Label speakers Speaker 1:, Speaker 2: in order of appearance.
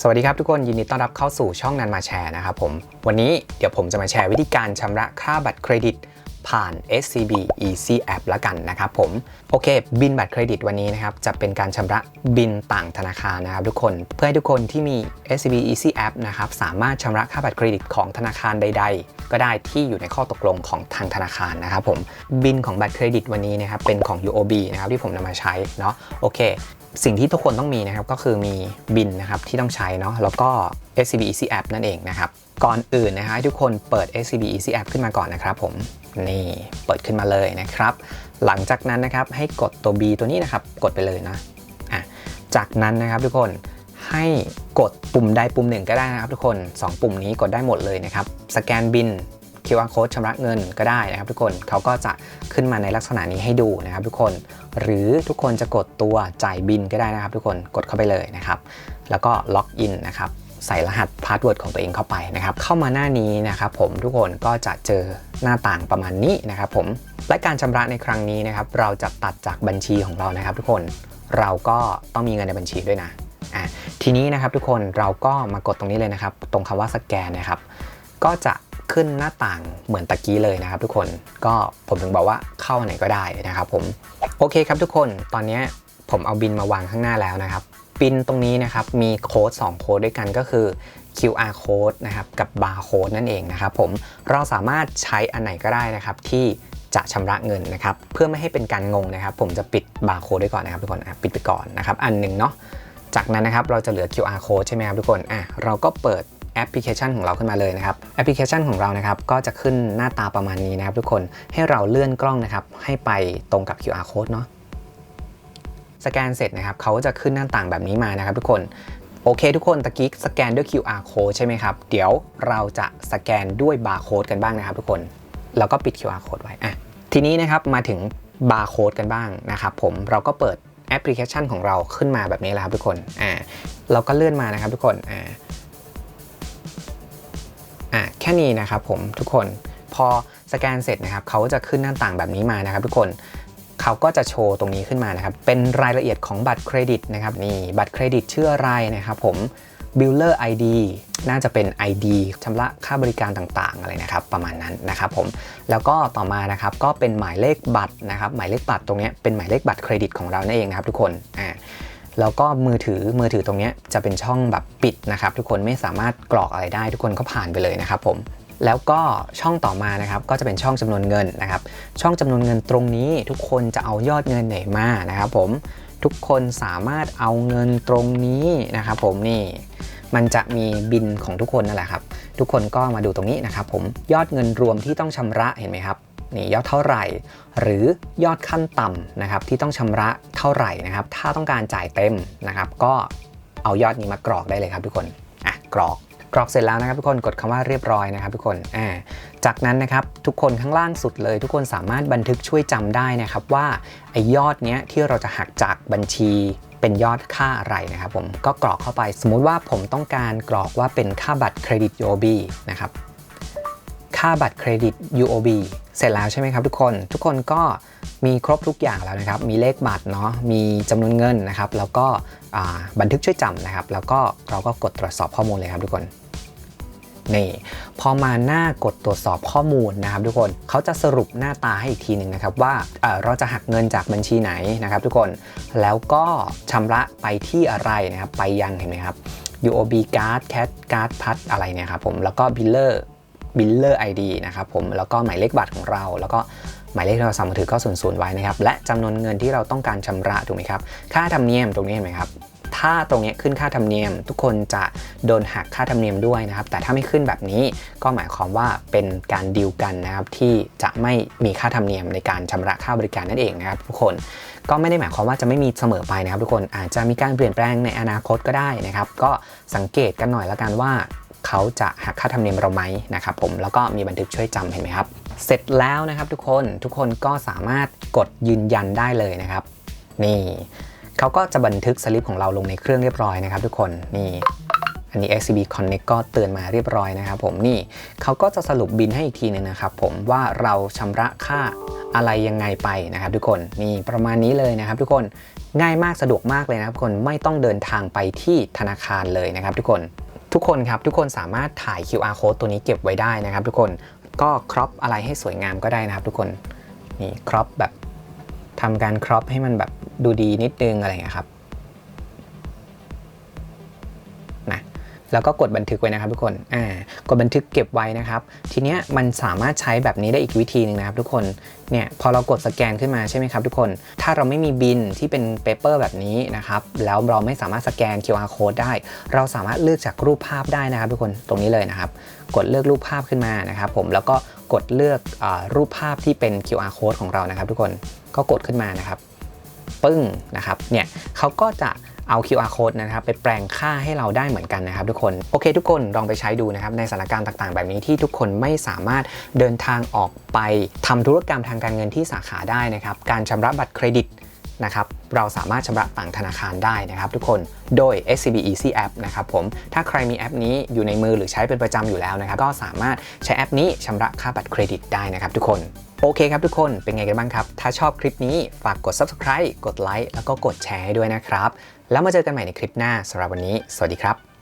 Speaker 1: สวัสดีครับทุกคนยินดีต้อนรับเข้าสู่ช่องนันมาแชร์นะครับผม วันนี้เดี๋ยวผมจะมาแชร์วิธีการชำระค่าบัตรเครดิต ผ่าน SCB Easy App ละกันนะครับผม โอเค บินบัตรเครดิตวันนี้นะครับจะเป็นการชำระบินต่างธนาคารนะครับทุกคน เพื่อให้ทุกคนที่มี SCB Easy App นะครับสามารถชำระค่าบัตรเครดิตของธนาคารใด ๆ ก็ได้ที่อยู่ในข้อตกลงของทางธนาคารนะครับผม บินของบัตรเครดิตวันนี้นะครับเป็นของ UOB นะครับที่ผมนำมาใช้เนาะ โอเคสิ่งที่ทุกคนต้องมีนะครับก็คือมีบินนะครับที่ต้องใช้เนาะแล้วก็ SCB Easy App นั่นเองนะครับ ก่อนอื่นนะฮะให้ทุกคนเปิด SCB Easy App ขึ้นมาก่อนนะครับผม นี่เปิดขึ้นมาเลยนะครับ หลังจากนั้นนะครับให้กดตัว B ตัวนี้นะครับ กดไปเลยนะอะจากนั้นนะครับทุกคนให้กดปุ่มใดปุ่มหนึ่งก็ได้นะครับทุกคน 2 ปุ่มนี้กดได้หมดเลยนะครับ สแกนบิน QR code ชำระเงินก็ได้นะครับ ทุกคนเขาก็จะขึ้นมาในลักษณะนี้ให้ดูนะครับ ทุกคน หรือทุกคนจะกดตัวจ่ายบินก็ได้นะครับ ทุกคนกดเข้าไปเลยนะครับ แล้วก็ล็อกอินนะครับ ใส่รหัสพาสเวิร์ดของตัวเองเข้าไปนะครับเข้ามาหน้านี้นะครับผมทุกคนก็จะเจอหน้าต่างประมาณนี้นะครับผมและการชำระในครั้งนี้นะครับเราจะตัดจากบัญชีของเรานะครับ ทุกคนเราก็ต้องมีเงินในบัญชีด้วยนะอะทีนี้นะครับทุกคนเราก็มากดตรงนี้เลยนะครับ ตรงคำว่าสแกนนะครับ ก็จะขึ้นหน้าต่างเหมือนตะกี้เลยนะครับ ทุกคนก็ผมถึงบอกว่าเข้าไหนก็ได้นะครับ ผมโอเคครับทุกคนตอนนี้ผมเอาบินมาวางข้างหน้าแล้วนะครับ บินตรงนี้นะครับ มีโค้ด2โค้ดด้วยกันก็คือ QR code นะครับ กับ barcode นั่นเองนะครับผมเราสามารถใช้อันไหนก็ได้นะครับที่จะชำระเงินนะครับ เพื่อไม่ให้เป็นการงงนะครับ ผมจะปิด barcode ไว้ก่อนนะครับทุกคนปิดไปก่อนนะครับ อันหนึ่งเนาะจากนั้นนะครับเราจะเหลือ QR code ใช่ไหมครับทุกคนอะเราก็เปิดแอปพลิเคชันของเราขึ้นมาเลยนะครับแอปพลิเคชันของเรานะครับก็จะขึ้นหน้าตาประมาณนี้นะครับทุกคนให้เราเลื่อนกล้องนะครับให้ไปตรงกับ QR code เนาะ สแกนเสร็จนะครับเขาจะขึ้นหน้าต่างแบบนี้มานะครับ ทุกคนโอเคทุกคนตะกี้สแกนด้วย QR code ใช่ไหมครับ เดี๋ยวเราจะสแกนด้วย barcode กันบ้างนะครับ ทุกคนแล้วก็ปิด QR code ไว้อะทีนี้นะครับมาถึง barcode กันบ้างนะครับผมเราก็เปิดแอปพลิเคชันของเราขึ้นมาแบบนี้แล้วครับทุกคนอ่าเราก็เลื่อนมานะครับทุกคนอ่าอะแค่นี้นะครับผมทุกคนพอสแกนเสร็จนะครับเขาจะขึ้นหน้าต่างแบบนี้มานะครับ ทุกคน เขาก็จะโชว์ตรงนี้ขึ้นมานะครับเป็นรายละเอียดของบัตรเครดิตนะครับนี่บัตรเครดิตชื่ออะไรนะครับผม Builder ID น่าจะเป็น ID ชำระค่าบริการต่างๆอะไรนะครับ ประมาณนั้นนะครับผมแล้วก็ต่อมานะครับก็เป็นหมายเลขบัตรนะครับ หมายเลขบัตรตรงนี้เป็นหมายเลขบัตรเครดิตของเรานั่นเองนะครับทุกคนอ่าแล้วก็มือถือมือถือตรงนี้จะเป็นช่องแบบปิดนะครับ ทุกคนไม่สามารถกรอกอะไรได้ทุกคนก็ผ่านไปเลยนะครับผม แล้วก็ช่องต่อมานะครับก็จะเป็นช่องจำนวนเงินนะครับ ช่องจำนวนเงินตรงนี้ทุกคนจะเอายอดเงินไหนมานะครับ ผมทุกคนสามารถเอาเงินตรงนี้นะครับ ผมนี่มันจะมีบินของทุกคนนั่นแหละครับ ทุกคนก็มาดูตรงนี้นะครับ ผมยอดเงินรวมที่ต้องชำระเห็นไหมครับนี่ยอดเท่าไหร่ หรือยอดขั้นต่ำนะครับที่ต้องชำระเท่าไหร่นะครับ ถ้าต้องการจ่ายเต็มนะครับ ก็เอายอดนี้มากรอกได้เลยครับทุกคนอะกรอก กรอกเสร็จแล้วนะครับทุกคนกดคำว่าเรียบร้อยนะครับทุกคนอ่าจากนั้นนะครับทุกคนข้างล่างสุดเลย ทุกคนสามารถบันทึกช่วยจำได้นะครับว่าไอ้ยอดเนี้ยที่เราจะหักจากบัญชีเป็นยอดค่าอะไรนะครับผมก็กรอกเข้าไป สมมุติว่าผมต้องการกรอกว่าเป็นค่าบัตรเครดิต UOB นะครับค่าบัตรเครดิต UOB เสร็จแล้วใช่ไหมครับทุกคนทุกคนก็มีครบทุกอย่างแล้วนะครับ มีเลขบัตรเนาะมีจำนวนเงินนะครับ แล้วก็บันทึกช่วยจำนะครับ แล้วก็เราก็กดตรวจสอบข้อมูลเลยครับทุกคน นี่พอมาหน้ากดตรวจสอบข้อมูลนะครับทุกคนเขาจะสรุปหน้าตาให้อีกทีหนึ่งนะครับว่าเเราจะหักเงินจากบัญชีไหนนะครับ ทุกคนแล้วก็ชำระไปที่อะไรนะครับไปยังเห็นไหมครับ UOB Card Cat Card พัดอะไรเนี่ยครับผมแล้วก็ Biller Biller ID นะครับผมแล้วก็หมายเลขบัตรของเราแล้วก็หมายเลขโทรศัพท์มือถือก็ศูนย์ไว้นะครับ และจำนวนเงินที่เราต้องการชำระถูกไหมครับ ค่าธรรมเนียมตรงนี้เห็นไหมครับ ถ้าตรงนี้ขึ้นค่าธรรมเนียม ทุกคนจะโดนหักค่าธรรมเนียมด้วยนะครับ แต่ถ้าไม่ขึ้นแบบนี้ก็หมายความว่าเป็นการดีลกันนะครับที่จะไม่มีค่าธรรมเนียมในการชำระค่าบริการนั่นเองนะครับทุกคนก็ไม่ได้หมายความว่าจะไม่มีเสมอไปนะครับ ทุกคนอาจจะมีการเปลี่ยนแปลงในอนาคตก็ได้นะครับ ก็สังเกตกันหน่อยละกันว่าเขาจะหักค่าธรรมเนียมเราไหมนะครับผมแล้วก็มีบันทึกช่วยจำเห็นไหมครับ เสร็จแล้วนะครับทุกคนทุกคนก็สามารถกดยืนยันได้เลยนะครับ นี่ เขาก็จะบันทึกสลิปของเราลงในเครื่องเรียบร้อยนะครับทุกคนนี่อันนี้ SCB Connect ก็เตือนมาเรียบร้อยนะครับผมนี่เขาก็จะสรุปบินให้อีกทีนึงนะครับผมว่าเราชำระค่าอะไรยังไงไปนะครับทุกคนนี่ประมาณนี้เลยนะครับทุกคนง่ายมากสะดวกมากเลยนะครับทุกคนไม่ต้องเดินทางไปที่ธนาคารเลยนะครับ ทุกคนทุกคนครับทุกคนสามารถถ่าย QR code ตัวนี้เก็บไว้ได้นะครับ ทุกคนก็ครอปอะไรให้สวยงามก็ได้นะครับ ทุกคนนี่ครอปแบบทำการครอปให้มันแบบ ดูดีนิดนึงอะไรอย่างเงี้ยครับนะแล้วก็กดบันทึกไว้นะครับทุกคนอ่ากดบันทึกเก็บไว้นะครับ ทีเนี้ยมันสามารถใช้แบบนี้ได้อีกวิธีหนึ่งนะครับ ทุกคนเนี่ยพอเรากดสแกนขึ้นมาใช่ไหมครับ ทุกคน ถ้าเราไม่มีบินที่เป็นเปเปอร์แบบนี้นะครับ แล้วเราไม่สามารถสแกน QR code ได้ เราสามารถเลือกจากรูปภาพได้นะครับ ทุกคนตรงนี้เลยนะครับ กดเลือกรูปภาพขึ้นมานะครับ ผมแล้วก็กดเลือกอรูปภาพที่เป็น QR code ของเรานะครับ ทุกคนก็กดขึ้นมานะครับ ปึ้งนะครับเนี่ยเขาก็จะเอา QR code นะครับไปแปลงค่าให้เราได้เหมือนกันนะครับ ทุกคนโอเค ทุกคนลองไปใช้ดูนะครับในสถานการณ์ต่างๆ แบบนี้ที่ทุกคนไม่สามารถเดินทางออกไปทำธุรกรรมทางการเงินที่สาขาได้นะครับ การชำระบัตรเครดิตนะครับเราสามารถชำระต่างธนาคารได้นะครับ ทุกคนโดย SCB Easy App นะครับผมถ้าใครมีแอปนี้อยู่ในมือหรือใช้เป็นประจำอยู่แล้วนะครับ ก็สามารถใช้แอปนี้ชำระค่าบัตรเครดิตได้นะครับ ทุกคน โอเคครับทุกคนเป็นไงกันบ้างครับ ถ้าชอบคลิปนี้ฝากกด subscribe กดไลค์แล้วก็กดแชร์ให้ด้วยนะครับ แล้วมาเจอกันใหม่ในคลิปหน้าสำหรับวันนี้ สวัสดีครับ